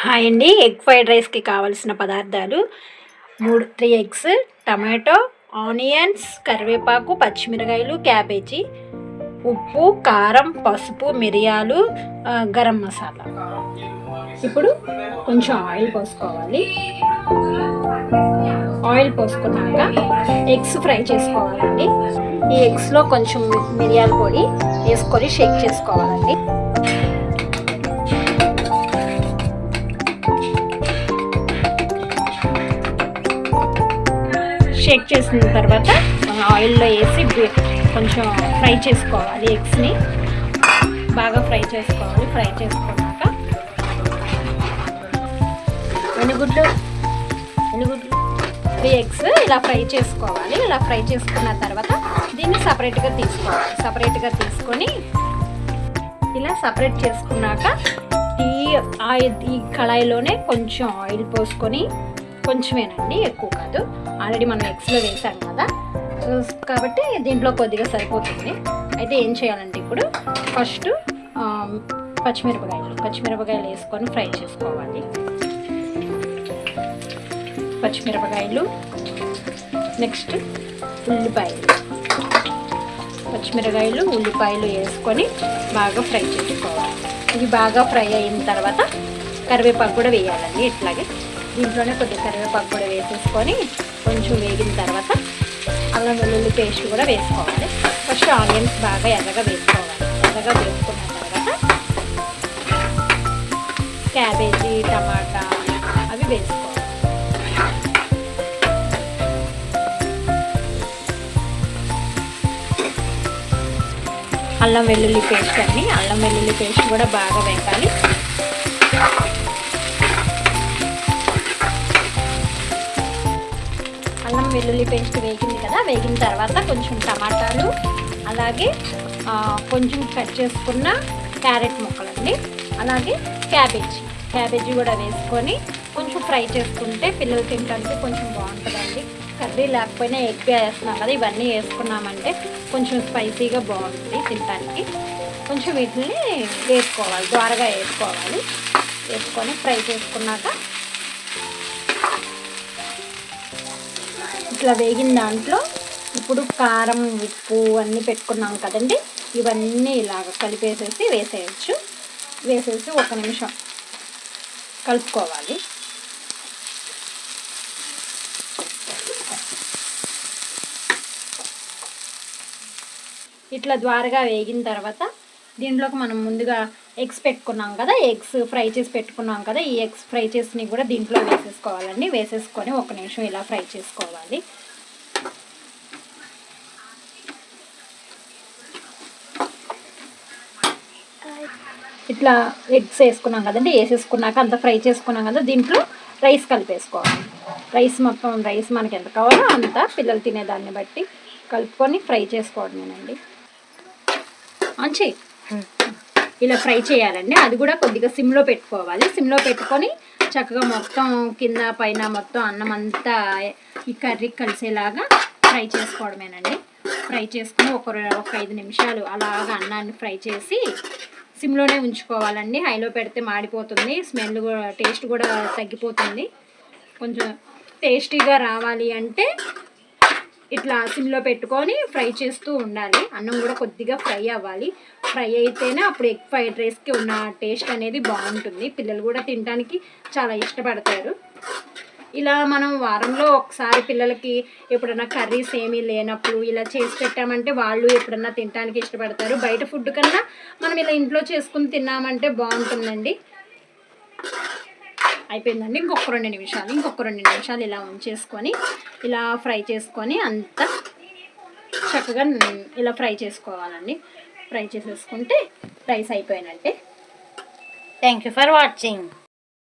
Hi అండి. Egg fried రైస్కి కావాల్సిన పదార్థాలు మూడు త్రీ ఎగ్స్ టమాటో ఆనియన్స్ కరివేపాకు పచ్చిమిరకాయలు క్యాబేజీ ఉప్పు కారం పసుపు మిరియాలు గరం మసాలా. ఇప్పుడు కొంచెం ఆయిల్ పోసుకోవాలి. ఆయిల్ పోసుకున్నాక ఎగ్స్ ఫ్రై చేసుకోవాలండి. ఈ ఎగ్స్లో కొంచెం మిరియాల పొడి వేసుకొని షేక్ చేసుకోవాలండి. షేక్ చేసిన తర్వాత ఆయిల్లో వేసి కొంచెం ఫ్రై చేసుకోవాలి ఎగ్స్ని. బాగా ఫ్రై చేసుకోవాలి ఫ్రై చేసుకున్నాక వెనుగుడ్లు వెనుగుడ్లు త్రీ ఎగ్స్ ఇలా ఫ్రై చేసుకోవాలి. ఇలా ఫ్రై చేసుకున్న తర్వాత దీన్ని సపరేట్గా తీసుకోవాలి. సపరేట్గా తీసుకొని ఇలా సపరేట్ చేసుకున్నాక ఈ ఆయిల్ ఈ కళాయిలోనే కొంచెం ఆయిల్ పోసుకొని కొంచెమేనండి ఎక్కువ కాదు. ఆల్రెడీ మనం ఎగ్స్లో వేసాం కదా. కాబట్టి దీంట్లో కొద్దిగా సరిపోతుంది. అయితే ఏం చేయాలంటే ఇప్పుడు ఫస్ట్ um, పచ్చిమిరపకాయలు పచ్చిమిరపకాయలు వేసుకొని ఫ్రై చేసుకోవాలి. పచ్చిమిరపకాయలు నెక్స్ట్ ఉల్లిపాయలు. పచ్చిమిరకాయలు ఉల్లిపాయలు వేసుకొని బాగా ఫ్రై చేసుకోవాలి. ఇవి బాగా ఫ్రై అయిన తర్వాత కరివేపాకు కూడా వేయాలండి ఇట్లాగే. దీంట్లోనే కొద్దిగా కరివేపాకు కూడా వేసేసుకొని కొంచెం వేగిన తర్వాత అల్లం వెల్లుల్లి పేస్ట్ కూడా వేసుకోవాలి. ఫస్ట్ ఆనియన్స్ బాగా ఎర్రగా వేసుకోవాలి. ఎర్రగా వేసుకున్న తర్వాత క్యాబేజీ టమాటా అవి వేసుకోవాలి. అల్లం వెల్లుల్లి పేస్ట్ అండి అల్లం వెల్లుల్లి పేస్ట్ కూడా బాగా వేగాలి అల్లం వెల్లుల్లి పేస్ట్ వేగింది కదా వేగిన తర్వాత కొంచెం టమాటాలు అలాగే కొంచెం కట్ చేసుకున్న క్యారెట్ ముక్కలండి అలాగే క్యాబేజీ క్యాబేజీ కూడా వేసుకొని కొంచెం ఫ్రై చేసుకుంటే పిల్లలు తినడానికి కొంచెం బాగుంటుందండి. కర్రీ లేకపోయినా ఎగ్ వేస్తున్నాం కదా ఇవన్నీ వేసుకున్నామంటే కొంచెం స్పైసీగా బాగుంటుంది తినడానికి కొంచెం వీటిని వేసుకోవాలి ద్వారగా వేసుకోవాలి. వేసుకొని ఫ్రై చేసుకున్నాక ఇట్లా వేగిన దాంట్లో ఇప్పుడు కారం ఉప్పు అన్నీ పెట్టుకున్నాం కదండి. ఇవన్నీ ఇలాగ కలిపేసేసి వేసేయచ్చు. వేసేసి ఒక నిమిషం కలుపుకోవాలి. ఇట్లా ద్వారగా వేగిన తర్వాత దీంట్లోకి మనం ముందుగా ఎగ్స్ పెట్టుకున్నాం కదా ఎగ్స్ ఫ్రై చేసి పెట్టుకున్నాం కదా ఈ ఎగ్స్ ఫ్రై చేసినవి కూడా దీంట్లో వేసేసుకోవాలండి. వేసేసుకొని ఒక నిమిషం ఇలా ఫ్రై చేసుకోవాలి. ఇట్లా ఎగ్స్ వేసుకున్నాం కదండి వేసేసుకున్నాక అంత ఫ్రై చేసుకున్నాం కదా దీంట్లో రైస్ కలిపేసుకోవాలి. రైస్ మొత్తం రైస్ మనకి ఎంత కావాలో అంత పిల్లలు తినేదాన్ని బట్టి కలుపుకొని ఫ్రై చేసుకోవడమేనండి. మంచి ఇలా ఫ్రై చేయాలండి. అది కూడా కొద్దిగా సిమ్లో పెట్టుకోవాలి. సిమ్లో పెట్టుకొని చక్కగా మొత్తం కింద పైన మొత్తం అన్నం అంతా ఈ కర్రీ కలిసేలాగా ఫ్రై చేసుకోవడమేనండి. ఫ్రై చేసుకుని ఒక ఒక ఐదు నిమిషాలు అలాగా అన్నాన్ని ఫ్రై చేసి సిమ్లోనే ఉంచుకోవాలండి. హైలో పెడితే మాడిపోతుంది. స్మెల్ కూడా టేస్ట్ కూడా తగ్గిపోతుంది. కొంచెం టేస్టీగా రావాలి అంటే ఇట్లా సిమ్లో పెట్టుకొని ఫ్రై చేస్తూ ఉండాలి. అన్నం కూడా కొద్దిగా ఫ్రై అవ్వాలి. ఫ్రై అయితేనే అప్పుడు ఎగ్ ఫ్రైడ్ రైస్కి ఉన్న టేస్ట్ అనేది బాగుంటుంది. పిల్లలు కూడా తినడానికి చాలా ఇష్టపడతారు. ఇలా మనం వారంలో ఒకసారి పిల్లలకి ఎప్పుడన్నా కర్రీస్ ఏమీ లేనప్పుడు ఇలా చేసి పెట్టామంటే వాళ్ళు ఎప్పుడన్నా తినడానికి ఇష్టపడతారు. బయట ఫుడ్ కన్నా మనం ఇలా ఇంట్లో చేసుకుని తిన్నామంటే బాగుంటుందండి. అయిపోయిందండి. ఇంకొక రెండు నిమిషాలు ఇంకొక రెండు నిమిషాలు ఇలా ఉంచేసుకొని ఇలా ఫ్రై చేసుకొని అంతా చక్కగా ఇలా ఫ్రై చేసుకోవాలండి. ఫ్రై చేసేసుకుంటే రైస్ అయిపోయినట్టే. Thank you for watching